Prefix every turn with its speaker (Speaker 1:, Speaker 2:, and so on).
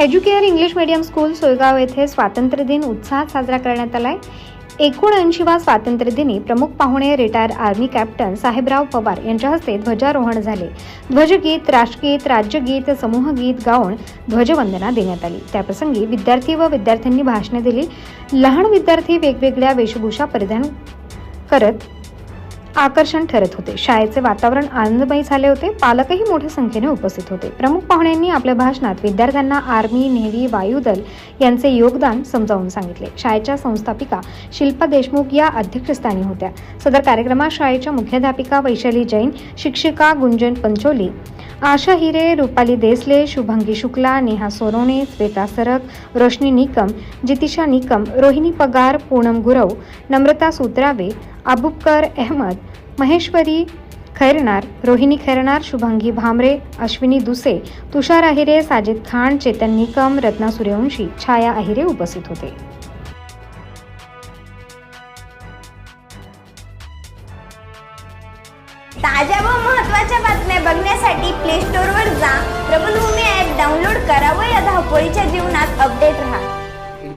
Speaker 1: Educare English medium school Soygaon येथे स्वातंत्र्य दिन उत्साहात साजरा करण्यात आलाय. एकोणऐंशीवा स्वातंत्र्यदिनी प्रमुख पाहुणे retire army captain Sahebrao Pawar यांच्या हस्ते ध्वजारोहण झाले. ध्वजगीत राष्ट्रगीत राज्यगीत समूहगीत गाऊन ध्वजवंदना देण्यात आली. त्याप्रसंगी विद्यार्थी व विद्यार्थ्यांनी भाषणे दिली. लहान विद्यार्थी वेगवेगळ्या वेशभूषा परिधान करत आकर्षण ठरत होते. शाळेचे वातावरण आनंदमयी झाले होते. पालकही मोठ्या संख्येने उपस्थित होते. प्रमुख पाहुण्यांनी आपल्या भाषणात विद्यार्थ्यांना आर्मी नेव्ही वायुदल यांचे योगदान समजावून सांगितले. शाळेच्या संस्थापिका शिल्पा देशमुख या अध्यक्षस्थानी होत्या. सदर कार्यक्रमात शाळेच्या मुख्याध्यापिका वैशाली जैन शिक्षिका गुंजन पंचोली आशा हिरे रुपाली देसले शुभंगी शुक्ला नेहा सोरोणे श्वेता सरक रोशनी निकम जितिशा निकम रोहिणी पगार पूनम गुरव नम्रता सुत्रावे अबुबकर अहमद महेश्वरी खैरनार रोहिणी खैरनार शुभंगी भामरे अश्विनी दुसे तुषार अहिरे साजिद खान चेतन निकम रत्ना सूर्यवंशी छाया अहिरे उपस्थित होते.
Speaker 2: ताज्या व बातम्या बघण्यासाठी प्ले स्टोअरवर जा. प्रबलभूमी ॲप डाउनलोड करा व या धावपळीच्या जीवनात अपडेट राहा.